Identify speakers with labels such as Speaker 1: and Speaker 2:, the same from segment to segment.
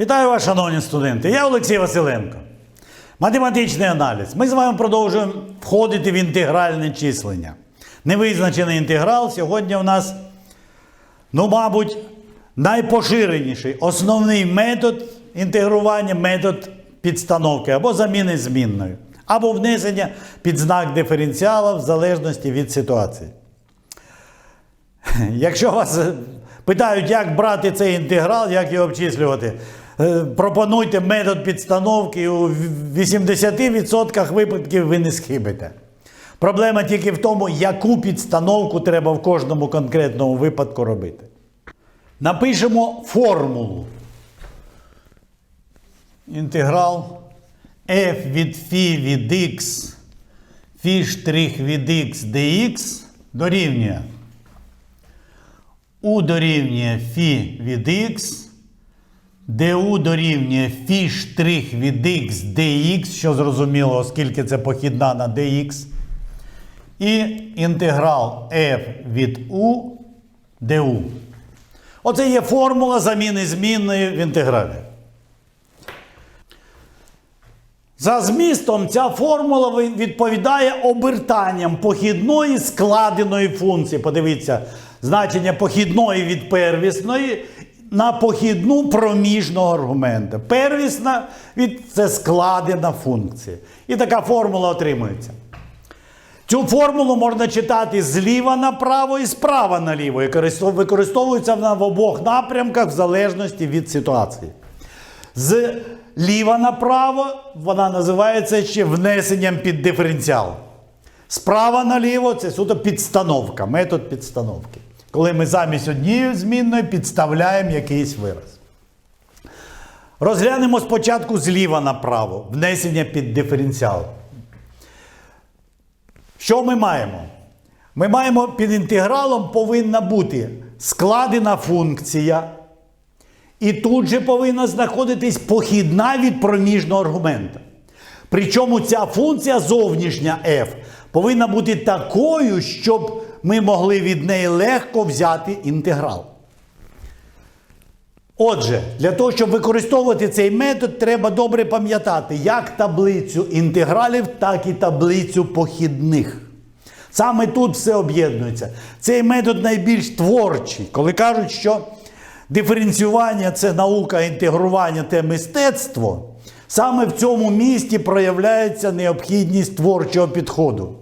Speaker 1: Вітаю вас, шановні студенти. Я Олексій Василенко. Математичний аналіз. Ми з вами продовжуємо входити в інтегральне числення. Невизначений інтеграл сьогодні у нас, ну, мабуть, найпоширеніший основний метод інтегрування метод підстановки або заміни змінною, або внесення під знак диференціала в залежності від ситуації. Якщо вас питають, як брати цей інтеграл, як його обчислювати, Е, пропонуйте метод підстановки, у 80% випадків ви не схибите. Проблема тільки в тому, яку підстановку треба в кожному конкретному випадку робити. Напишемо формулу. Інтеграл f від фі від x фі штрих від x dx дорівнює. У дорівнює фі від x du дорівнює φ штрих від x dx, що зрозуміло, оскільки це похідна на dx, і інтеграл f від u du. Оце є формула заміни змінної в інтегралі. За змістом ця формула відповідає обертанням похідної складеної функції. Подивіться, значення похідної від первісної на похідну проміжного аргумента. Первісна від це складена функція. І така формула отримується. Цю формулу можна читати зліва направо і справа наліво. І використовується вона в обох напрямках в залежності від ситуації. З ліва направо вона називається ще внесенням під диференціал. Справа наліво це суто підстановка, метод підстановки. Коли ми замість однієї змінної підставляємо якийсь вираз. Розглянемо спочатку зліва направо, внесення під диференціал. Що ми маємо? Ми маємо під інтегралом повинна бути складена функція. І тут же повинна знаходитись похідна від проміжного аргумента. Причому ця функція зовнішня f повинна бути такою, щоб ми могли від неї легко взяти інтеграл. Отже, для того, щоб використовувати цей метод, треба добре пам'ятати як таблицю інтегралів, так і таблицю похідних. Саме тут все об'єднується. Цей метод найбільш творчий, коли кажуть, що диференціювання це наука, інтегрування це мистецтво. Саме в цьому місті проявляється необхідність творчого підходу.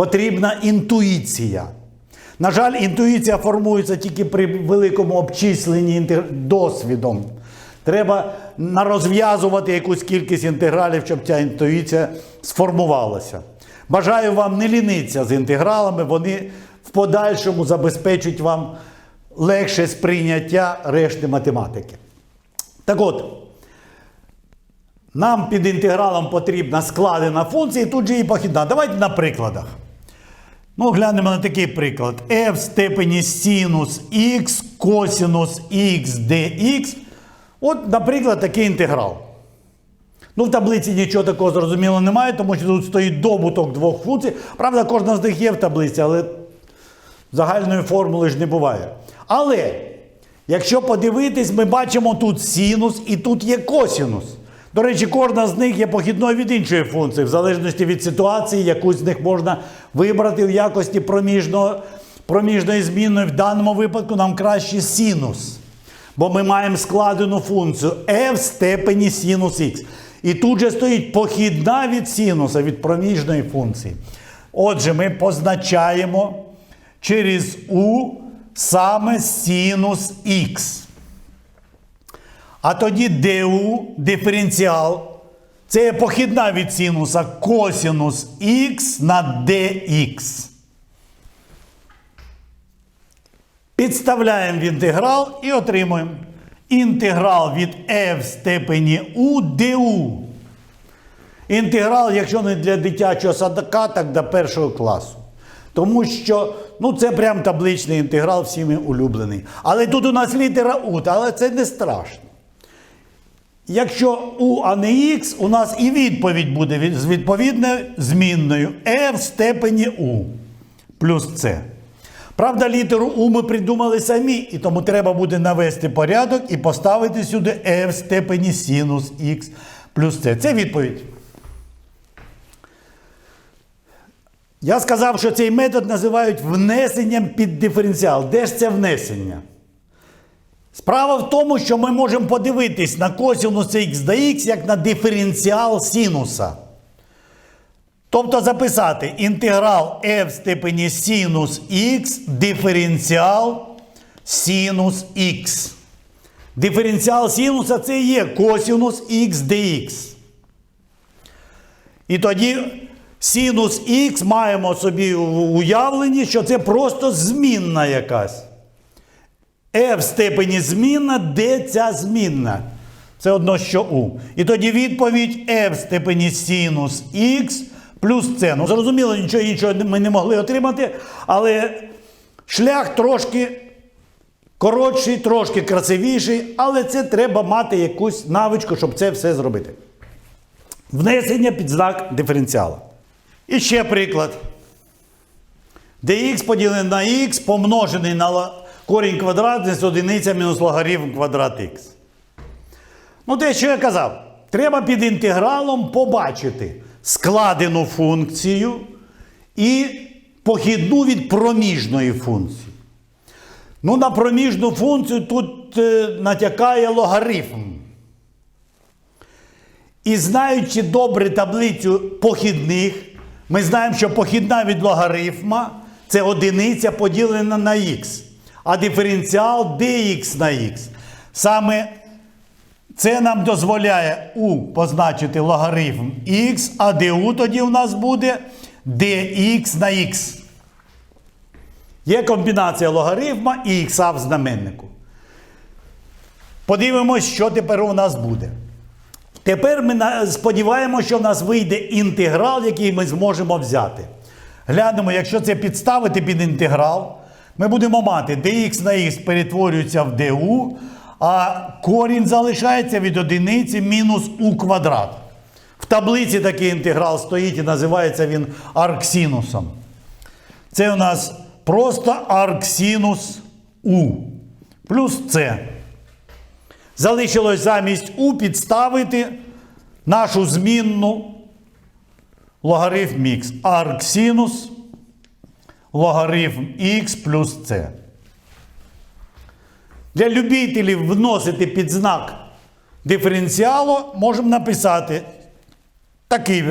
Speaker 1: Потрібна інтуїція. На жаль, інтуїція формується тільки при великому обчисленні досвідом. Треба нарозв'язувати якусь кількість інтегралів, щоб ця інтуїція сформувалася. Бажаю вам не лінитися з інтегралами, вони в подальшому забезпечать вам легше сприйняття решти математики. Так от, нам під інтегралом потрібна складена функція, і тут же і похідна. Давайте на прикладах. Ну, глянемо на такий приклад. f в степені синус x, косинус x dx. От, наприклад, такий інтеграл. Ну, в таблиці нічого такого зрозуміло немає, тому що тут стоїть добуток двох функцій. Правда, кожна з них є в таблиці, але загальної формули ж не буває. Але, якщо подивитись, ми бачимо тут синус і тут є косинус. До речі, кожна з них є похідною від іншої функції, в залежності від ситуації, якусь з них можна вибрати в якості проміжного, проміжної змінної. В даному випадку нам краще синус. Бо ми маємо складену функцію f в степені синус х. І тут же стоїть похідна від синуса, від проміжної функції. Отже, ми позначаємо через u саме синус х. А тоді du, диференціал, це є похідна від синуса косинус х на dx. Підставляємо в інтеграл і отримуємо інтеграл від f в степені u du. Інтеграл, якщо не для дитячого садка, так до першого класу. Тому що ну, це прям табличний інтеграл, всіми улюблений. Але тут у нас літера У, але це не страшно. Якщо У, а не Х, у нас і відповідь буде з відповідною змінною f в степені У плюс С. Правда, літеру У ми придумали самі, і тому треба буде навести порядок і поставити сюди e в степені синус х плюс c. Це відповідь. Я сказав, що цей метод називають внесенням під диференціал. Де ж це внесення? Справа в тому, що ми можемо подивитись на косинус х до як на диференціал синуса. Тобто записати інтеграл f в степені синус х диференціал синус х. Диференціал синуса це є косинус х dx. І тоді синус х маємо собі в уявленні, що це просто змінна якась. F в степені змінна, де ця змінна? Це одно, що у. І тоді відповідь F в степені синус х плюс c. Ну, зрозуміло, нічого іншого ми не могли отримати, але шлях трошки коротший, трошки красивіший, але це треба мати якусь навичку, щоб це все зробити. Внесення під знак диференціала. І ще приклад. dx поділене на х помножений на корінь квадратний з одиниця мінус логарифм квадрат х. Ну, те, що я казав, треба під інтегралом побачити складену функцію і похідну від проміжної функції. Ну, на проміжну функцію тут е, натякає логарифм. І знаючи добре таблицю похідних, ми знаємо, що похідна від логарифма це одиниця поділена на х, а диференціал dx на х. Саме це нам дозволяє у позначити логарифм х, а du тоді у нас буде dx на х. Є комбінація логарифма і х в знаменнику. Подивимось, що тепер у нас буде. Тепер ми сподіваємося, що в нас вийде інтеграл, який ми зможемо взяти. Глянемо, якщо це підставити під інтеграл, ми будемо мати dx на х перетворюється в du, а корінь залишається від одиниці мінус у квадрат. В таблиці такий інтеграл стоїть і називається він арксинусом. Це у нас просто арксинус у плюс С. Залишилось замість у підставити нашу змінну логарифм х. Арксинус логарифм х плюс c. Для любителів вносити під знак диференціалу можемо написати такий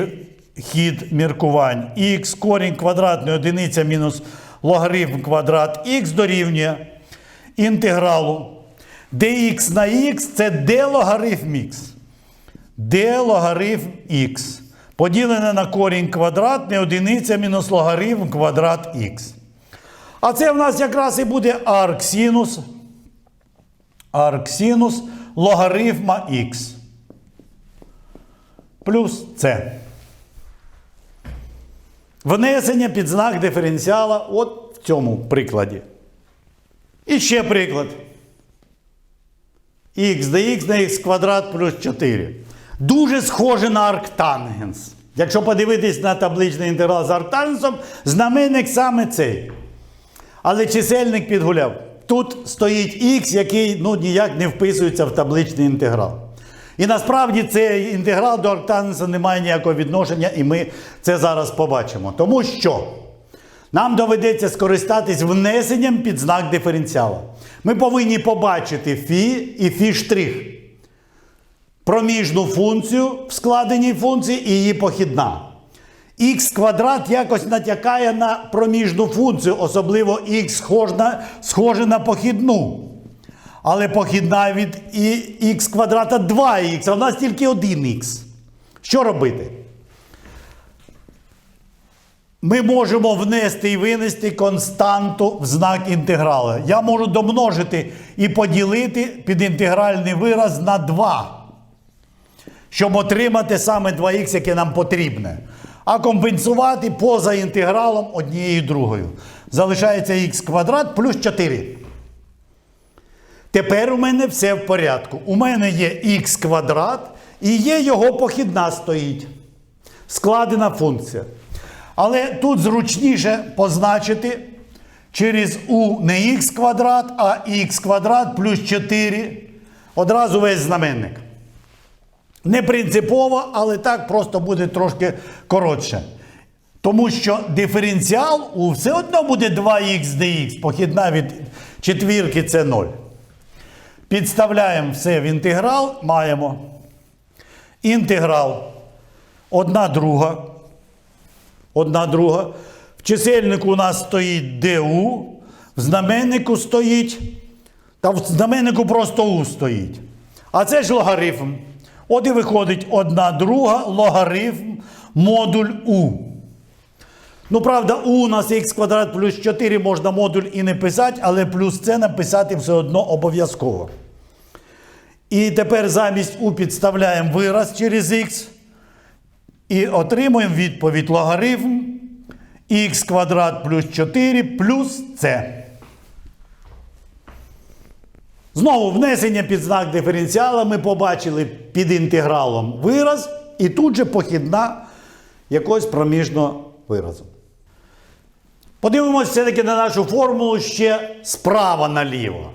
Speaker 1: хід міркувань. х корінь квадратної одиниця мінус логарифм квадрат х дорівнює інтегралу dx на х це d логарифм х. d логарифм х. Поділене на корінь квадратний одиниця мінус логарифм квадрат х. А це в нас якраз і буде арксинус. Арксинус логарифма х. Плюс c. Внесення під знак диференціала от в цьому прикладі. І ще приклад х dx на х квадрат плюс 4. Дуже схоже на арктангенс. Якщо подивитись на табличний інтеграл з арктангенсом, знаменник саме цей. Але чисельник підгуляв. Тут стоїть х, який ну, ніяк не вписується в табличний інтеграл. І насправді цей інтеграл до арктангенса не має ніякого відношення, і ми це зараз побачимо. Тому що нам доведеться скористатись внесенням під знак диференціала. Ми повинні побачити фі і фі штрих. Проміжну функцію в складеній функції і її похідна. Х квадрат якось натякає на проміжну функцію, особливо х схож на, схоже на похідну. Але похідна від х квадрата 2х, а в нас тільки 1х. Що робити? Ми можемо внести і винести константу в знак інтегралу. Я можу домножити і поділити підінтегральний вираз на 2, щоб отримати саме 2х, яке нам потрібне. А компенсувати поза інтегралом однією другою. Залишається х квадрат плюс 4. Тепер у мене все в порядку. У мене є х квадрат і є його похідна стоїть. Складена функція. Але тут зручніше позначити, через у не х квадрат, а х квадрат плюс 4. Одразу весь знаменник. Не принципово, але так просто буде трошки коротше. Тому що диференціал у все одно буде 2х dx, похідна від четвірки це 0. Підставляємо все в інтеграл, маємо інтеграл 1 друга. 1 друга. В чисельнику у нас стоїть ду, в знаменнику стоїть, та в знаменнику просто у стоїть. А це ж логарифм. От і виходить 1 друга логарифм модуль у. Ну, правда, у нас х квадрат плюс 4 можна модуль і не писати, але плюс це написати все одно обов'язково. І тепер замість у підставляємо вираз через х. І отримуємо відповідь логарифм х квадрат плюс 4 плюс c. Знову внесення під знак диференціала ми побачили під інтегралом вираз, і тут же похідна якогось проміжного виразу. Подивимося все-таки на нашу формулу ще справа наліво.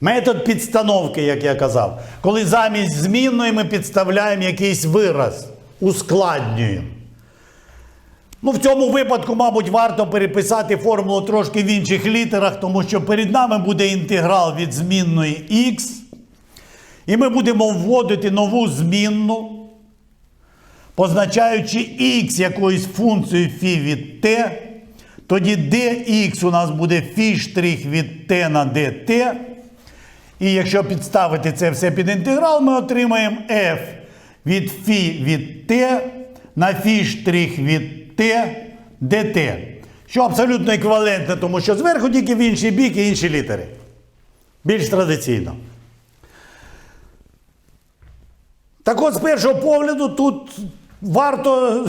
Speaker 1: Метод підстановки, як я казав, коли замість змінної ми підставляємо якийсь вираз, ускладнюємо. Ну, в цьому випадку, мабуть, варто переписати формулу трошки в інших літерах, тому що перед нами буде інтеграл від змінної х. І ми будемо вводити нову змінну, позначаючи х якоюсь функцією φ від t. Тоді dx у нас буде фі від t на dt. І якщо підставити це все під інтеграл, ми отримаємо f від φ від t на фі штрих від t dt. Що абсолютно еквівалентне, тому що зверху тільки в інший бік і інші літери. Більш традиційно. Так от, з першого погляду, тут варто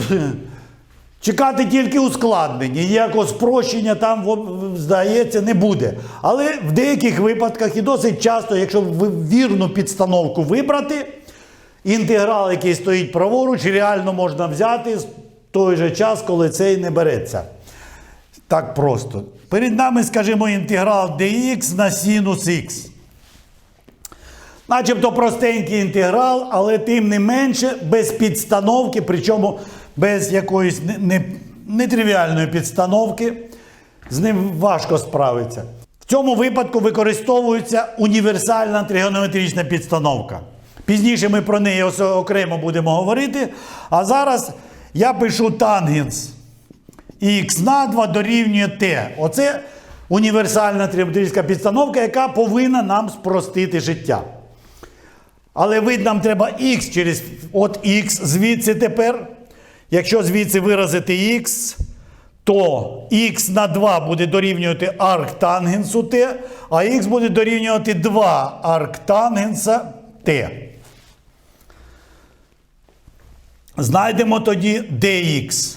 Speaker 1: чекати тільки ускладнення. Ніякого спрощення там, здається, не буде. Але в деяких випадках і досить часто, якщо вірну підстановку вибрати, інтеграл, який стоїть праворуч, реально можна взяти в той же час, коли цей не береться. Так просто. Перед нами, скажімо, інтеграл dx на синус х. Начебто простенький інтеграл, але тим не менше без підстановки, причому без якоїсь не- не- нетривіальної підстановки, з ним важко справитися. В цьому випадку використовується універсальна тригонометрична підстановка. Пізніше ми про неї окремо будемо говорити. А зараз я пишу тангенс х на 2 дорівнює t. Оце універсальна тригонометрична підстановка, яка повинна нам спростити життя. Але вид нам треба х через от х звідси тепер. Якщо звідси виразити х, то х на 2 буде дорівнювати арктангенсу t, а х буде дорівнювати 2 арктангенса t. Знайдемо тоді dx.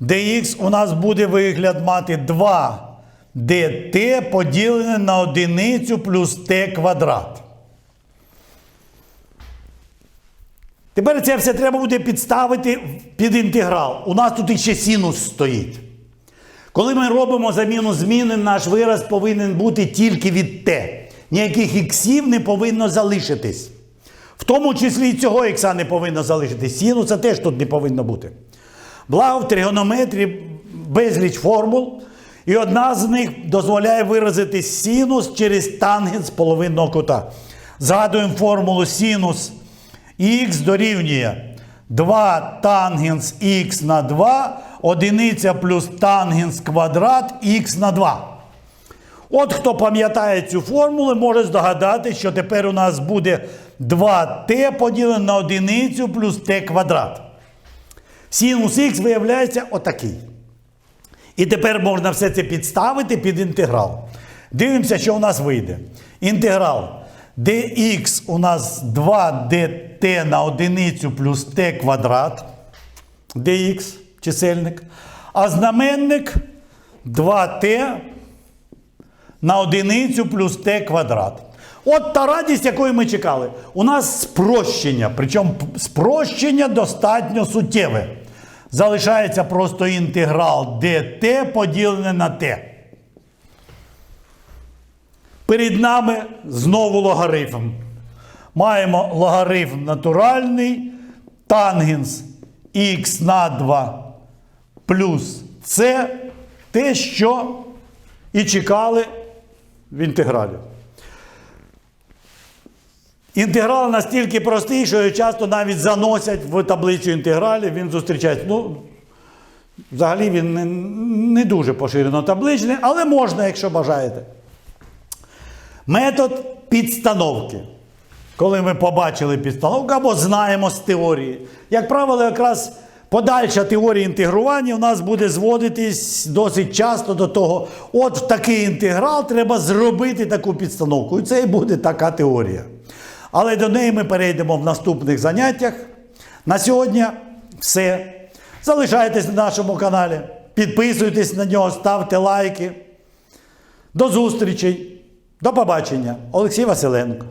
Speaker 1: dx у нас буде вигляд мати 2 dt поділене на одиницю плюс t квадрат. Тепер це все треба буде підставити під інтеграл. У нас тут іще синус стоїть. Коли ми робимо заміну зміни, наш вираз повинен бути тільки від t. Ніяких іксів не повинно залишитись. В тому числі і цього ікса не повинно залишитись. Синуса теж тут не повинно бути. Благо в тригонометрії безліч формул, і одна з них дозволяє виразити синус через тангенс половинного кута. Згадуємо формулу синус х дорівнює 2 тангенс х на 2, одиниця плюс тангенс квадрат х на 2. От хто пам'ятає цю формулу, може здогадатися, що тепер у нас буде 2t поділене на одиницю плюс t квадрат. Синус х виявляється отакий. І тепер можна все це підставити під інтеграл. Дивимося, що у нас вийде. Інтеграл dx у нас 2 dt на одиницю плюс t квадрат. dx чисельник. А знаменник 2t на одиницю плюс t квадрат. От та радість, якої ми чекали. У нас спрощення, причому спрощення достатньо суттєве. Залишається просто інтеграл dt поділене на t. Перед нами знову логарифм. Маємо логарифм натуральний, тангенс х на 2 плюс це те, що і чекали в інтегралі. Інтеграл настільки простий, що його часто навіть заносять в таблицю інтегралів, він зустрічається. Ну, взагалі він не, не дуже поширено табличний, але можна, якщо бажаєте. Метод підстановки. Коли ми побачили підстановку або знаємо з теорії. Як правило, якраз подальша теорія інтегрування у нас буде зводитись досить часто до того, от в такий інтеграл треба зробити таку підстановку. І це і буде така теорія. Але до неї ми перейдемо в наступних заняттях. На сьогодні все. Залишайтесь на нашому каналі, підписуйтесь на нього, ставте лайки. До зустрічей. До побачення. Олексій Василенко.